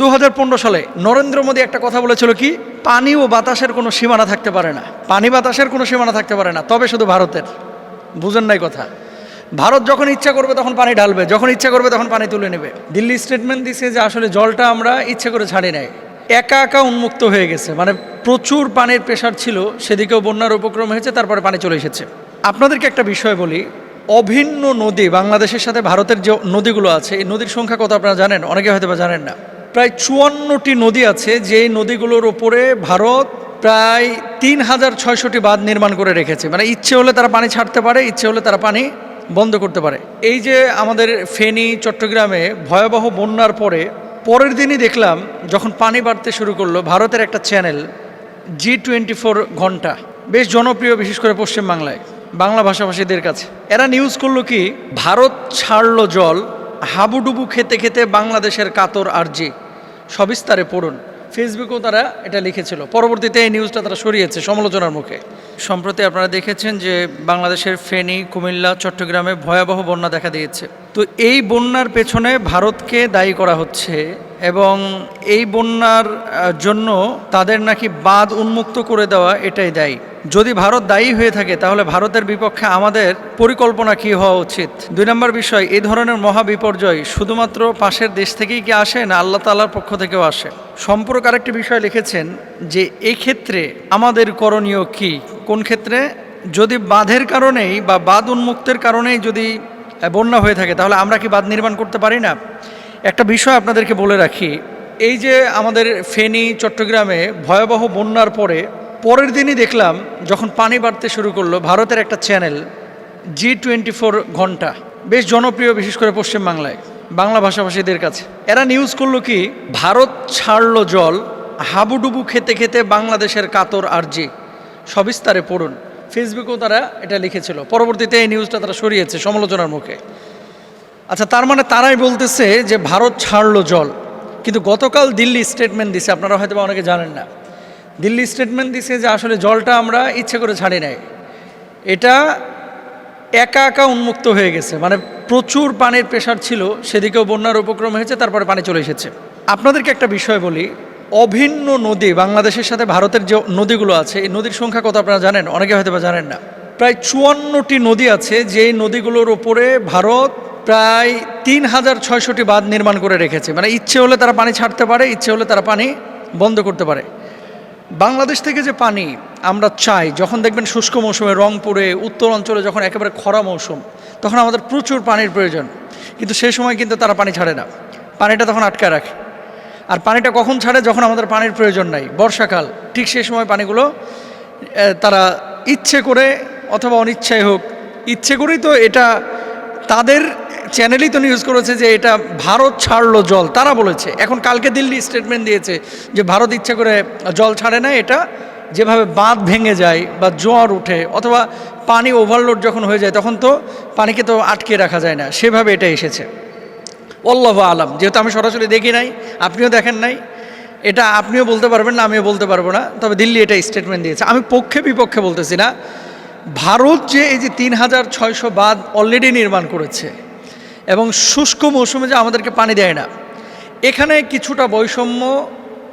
দু হাজার পনেরো সালে নরেন্দ্র মোদী একটা কথা বলেছিল কি, পানি ও বাতাসের কোনো সীমানা থাকতে পারে না। পানি বাতাসের কোনো সীমানা থাকতে পারে না, তবে শুধু ভারতের। বুঝেন নাই কথা। ভারত যখন ইচ্ছা করবে তখন পানি ঢালবে, যখন ইচ্ছা করবে তখন পানি তুলে নেবে। দিল্লি স্টেটমেন্ট দিছে যে আসলে জলটা আমরা ইচ্ছে করে ছাড়ি নাই। একা একা উন্মুক্ত হয়ে গেছে মানে প্রচুর পানির প্রেশার ছিল, সেদিকেও বন্যার উপক্রম হয়েছে, তারপরে পানি চলে এসেছে। আপনাদেরকে একটা বিষয় বলি, অভিন্ন নদী, বাংলাদেশের সাথে ভারতের যে নদীগুলো আছে, এই নদীর সংখ্যা কত আপনারা জানেন? অনেকে হয়তো বা জানেন না। প্রায় চুয়ান্নটি নদী আছে, যেই নদীগুলোর ওপরে ভারত প্রায় তিন হাজার ছয়শটি বাঁধ নির্মাণ করে রেখেছে। মানে ইচ্ছে হলে তারা পানি ছাড়তে পারে, ইচ্ছে হলে তারা পানি বন্ধ করতে পারে। এই যে আমাদের ফেনী, চট্টগ্রামে ভয়াবহ বন্যার পরে, পরের দিনই দেখলাম যখন পানি বাড়তে শুরু করল, ভারতের একটা চ্যানেল, জি টোয়েন্টি ফোর ঘণ্টা, বেশ জনপ্রিয় বিশেষ করে পশ্চিমবাংলায়, বাংলা ভাষাভাষীদের কাছে। এরা নিউজ করল কি, ভারত ছাড়লো জল, হাবুডুবু খেতে খেতে বাংলাদেশের কাতর আরজি। সবিস্তারে পড়ুন। ফেসবুকেও তারা এটা লিখেছিল। পরবর্তীতে এই নিউজটা তারা সরিয়েছে সমালোচনার মুখে। সম্প্রতি আপনারা দেখেছেন যে বাংলাদেশের ফেনী, কুমিল্লা, চট্টগ্রামে ভয়াবহ বন্যা দেখা দিয়েছে। তো এই বন্যার পেছনে ভারতকে দায়ী করা হচ্ছে এবং এই বন্যার জন্য তাদের নাকি বাঁধ উন্মুক্ত করে দেওয়া এটাই দায়ী। যদি ভারত দায়ী হয়ে থাকে, তাহলে ভারতের বিপক্ষে আমাদের পরিকল্পনা কি হওয়া উচিত? দুই নম্বর বিষয় এই ধরনের মহা বিপর্যয় শুধুমাত্র পাশের দেশ থেকেই কি আসে না আল্লাহ তাল্লার পক্ষ থেকেও আসে? সম্পর্ক আরেকটি বিষয় লিখেছেন যে এই ক্ষেত্রে আমাদের করণীয় কি? কোন ক্ষেত্রে? যদি বাঁধের কারণেই বা বাঁধ উন্মুক্তের কারণেই যদি বন্যা হয়ে থাকে, তাহলে আমরা কি বাঁধ নির্মাণ করতে পারি না? একটা বিষয় আপনাদেরকে বলে রাখি, এই যে আমাদের ফেনী, চট্টগ্রামে ভয়াবহ বন্যার পরে, পরের দিনই দেখলাম যখন পানি বাড়তে শুরু করল ভারতের একটা চ্যানেল, জি টোয়েন্টি ফোর ঘণ্টা, বেশ জনপ্রিয় বিশেষ করে পশ্চিমবাংলায়, বাংলা ভাষাভাষীদের কাছে। এরা নিউজ করল কি, ভারত ছাড়লো জল, হাবুডুবু খেতে খেতে বাংলাদেশের কাতর আরজি, সবিস্তারে পড়ুন। ফেসবুকেও তারা এটা লিখেছিল। পরবর্তীতে এই নিউজটা তারা সরিয়েছে সমালোচনার মুখে। আচ্ছা তার মানে তারাই বলতেছে যে ভারত ছাড়লো জল। কিন্তু গতকাল দিল্লি স্টেটমেন্ট দিছে, আপনারা হয়তো অনেকে জানেন না। দিল্লি স্টেটমেন্ট দিছে যে আসলে জলটা আমরা ইচ্ছে করে ছাড়ি নাই। এটা একা একা উন্মুক্ত হয়ে গেছে। মানে প্রচুর পানির প্রেশার ছিল, সেদিকেও বন্যার উপক্রম হয়েছে, তারপরে পানি চলে এসেছে। আপনাদেরকে একটা বিষয় বলি, অভিন্ন নদী, বাংলাদেশের সাথে ভারতের যে নদীগুলো আছে, এই নদীর সংখ্যা কত আপনারা জানেন? অনেকে হয়তো জানেন না। প্রায় চুয়ান্নটি নদী আছে, যেই নদীগুলোর ওপরে ভারত প্রায় তিন হাজার ছয়শোটি বাঁধ নির্মাণ করে রেখেছে। মানে ইচ্ছে হলে তারা পানি ছাড়তে পারে, ইচ্ছে হলে তারা পানি বন্ধ করতে পারে। বাংলাদেশ থেকে যে পানি আমরা চাই, যখন দেখবেন শুষ্ক মৌসুমে রংপুরে, উত্তর অঞ্চলে যখন একেবারে খরা মৌসুম, তখন আমাদের প্রচুর পানির প্রয়োজন। কিন্তু সেই সময় কিন্তু তারা পানি ছাড়ে না। পানিটা তখন আটকায় রাখে। আর পানিটা কখন ছাড়ে? যখন আমাদের পানির প্রয়োজন নাই। বর্ষাকাল, ঠিক সেই সময় পানিগুলো তারা ইচ্ছে করে অথবা অনিচ্ছায় হোক, ইচ্ছে করেই তো এটা তাদের চ্যানেলই তো নিউজ করেছে যে এটা ভারত ছাড়লো জল। তারা বলেছে, এখন কালকে দিল্লি স্টেটমেন্ট দিয়েছে যে ভারত ইচ্ছে করে জল ছাড়ে না, এটা যেভাবে বাঁধ ভেঙে যায় বা জোয়ার উঠে অথবা পানি ওভারলোড যখন হয়ে যায়, তখন তো পানিকে তো আটকে রাখা যায় না। সেভাবে এটা এসেছে। অল্লাহ আলাম। যেহেতু আমি সরাসরি দেখি নাই, আপনিও দেখেন নাই, এটা আপনিও বলতে পারবেন না, আমিও বলতে পারব না, তবে দিল্লি এটা স্টেটমেন্ট দিয়েছে। আমি পক্ষে বিপক্ষে বলতেছি না, ভারত যে এই যে তিন হাজার ছয়শো বাঁধ অলরেডি নির্মাণ করেছে এবং শুষ্ক মৌসুমে যে আমাদেরকে পানি দেয় না। এখানে কিছুটা বৈষম্য,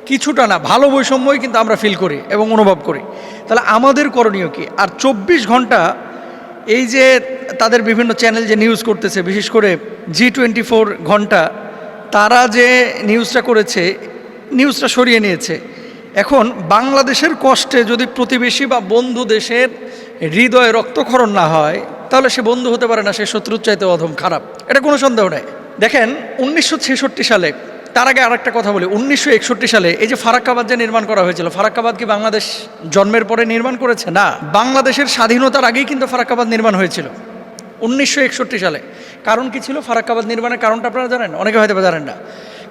কিছুটা না, ভালো বৈষম্যই কিন্তু আমরা ফিল করি এবং অনুভব করি। তাহলে আমাদের করণীয় কি? আর চব্বিশ ঘণ্টা এই যে তাদের বিভিন্ন চ্যানেল যে নিউজ করতেছে, বিশেষ করে জি টোয়েন্টি ফোর ঘণ্টা, তারা যে নিউজটা করেছে নিউজটা সরিয়ে নিয়েছে। এখন বাংলাদেশের কষ্টে যদি প্রতিবেশী বা বন্ধু দেশের হৃদয়ে রক্তক্ষরণ না হয় তাহলে সে বন্ধু হতে পারে না, সে শত্রুর চাইতে অধম, খারাপ। এটা কোনো সন্দেহ নেই। দেখেন, উনিশশো ছেষট্টি সালে, তার আগে আরেকটা কথা বলি, উনিশশো একষট্টি সালে এই যে ফারাক্কাবাদ যে নির্মাণ করা হয়েছিল, ফারাক্কাবাদ কি বাংলাদেশ জন্মের পরে নির্মাণ করেছে? না। বাংলাদেশের স্বাধীনতার আগেই কিন্তু ফারাক্কাবাদ নির্মাণ হয়েছিল, উনিশশো একষট্টি সালে। কারণ কি ছিল? ফারাক্কাবাদ নির্মাণের কারণটা আপনারা জানেন? অনেকে হয়তো জানেন না।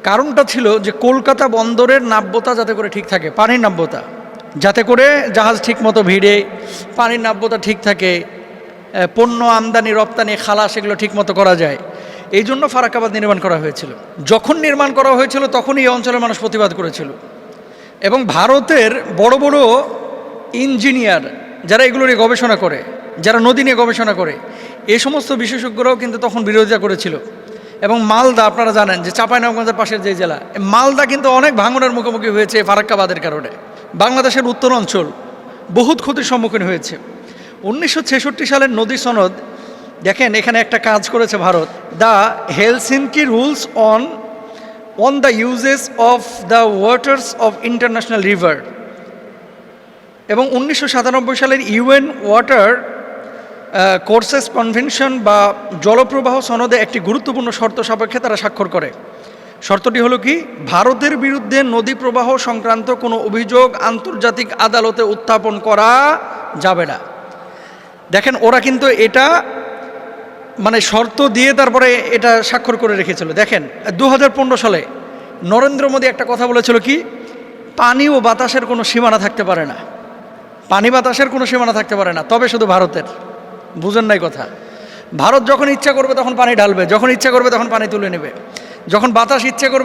কারণটা ছিল যে কলকাতা বন্দরের নাব্যতা যাতে করে ঠিক থাকে, পানির নাব্যতা। যাতে করে জাহাজ ঠিক মতো ভিড়ে, পানির নাব্যতা ঠিক থাকে পণ্য আমদানি, রপ্তানি, খালাস এগুলো ঠিক মতো করা যায়। এই জন্য ফারাক্কাবাদ নির্মাণ করা হয়েছিল। যখন নির্মাণ করা হয়েছিল, তখনই এই অঞ্চলের মানুষ প্রতিবাদ করেছিল। এবং ভারতের বড় বড় ইঞ্জিনিয়ার যারা এগুলো নিয়ে গবেষণা করে, যারা নদী নিয়ে গবেষণা করে এই সমস্ত বিশেষজ্ঞরাও কিন্তু তখন বিরোধিতা করেছিল। এবং মালদা, আপনারা জানেন যে চাঁপাইনবাবগঞ্জের পাশের যে জেলা মালদা কিন্তু অনেক ভাঙনের মুখোমুখি হয়েছে ফারাক্কাবাদের কারণে। বাংলাদেশের উত্তর অঞ্চল বহুত ক্ষতির সম্মুখীন হয়েছে। উনিশশো ছেষট্টি সালের নদী সনদ, দেখেন এখানে একটা কাজ করেছে Bharat. The Helsinki rules on on the uses of the waters of international river. এবং উনিশশো সাতানব্বই সালের ইউএন ওয়াটার কোর্সেস কনভেনশন বা জলপ্রবাহ সনদে একটি গুরুত্বপূর্ণ শর্ত সাপেক্ষে তারা স্বাক্ষর করে। শর্তটি হলো কি? ভারতের বিরুদ্ধে নদী প্রবাহ সংক্রান্ত কোনো অভিযোগ আন্তর্জাতিক আদালতে উত্থাপন করা যাবে না। দেখেন, ওরা কিন্তু এটা মানে শর্ত দিয়ে তারপরে এটা স্বাক্ষর করে রেখেছিল। দেখেন দু হাজার পনেরো সালে নরেন্দ্র মোদী একটা কথা বলেছিল কি, পানি ও বাতাসের কোনো সীমানা থাকতে পারে না। পানি বাতাসের কোনো সীমানা থাকতে পারে না, তবে শুধু ভারতের। বুঝেন নাই কথা। ভারত যখন ইচ্ছা করবে তখন পানি ঢালবে, যখন ইচ্ছা করবে তখন পানি তুলে নেবে। যখন বাতাস ইচ্ছা করবে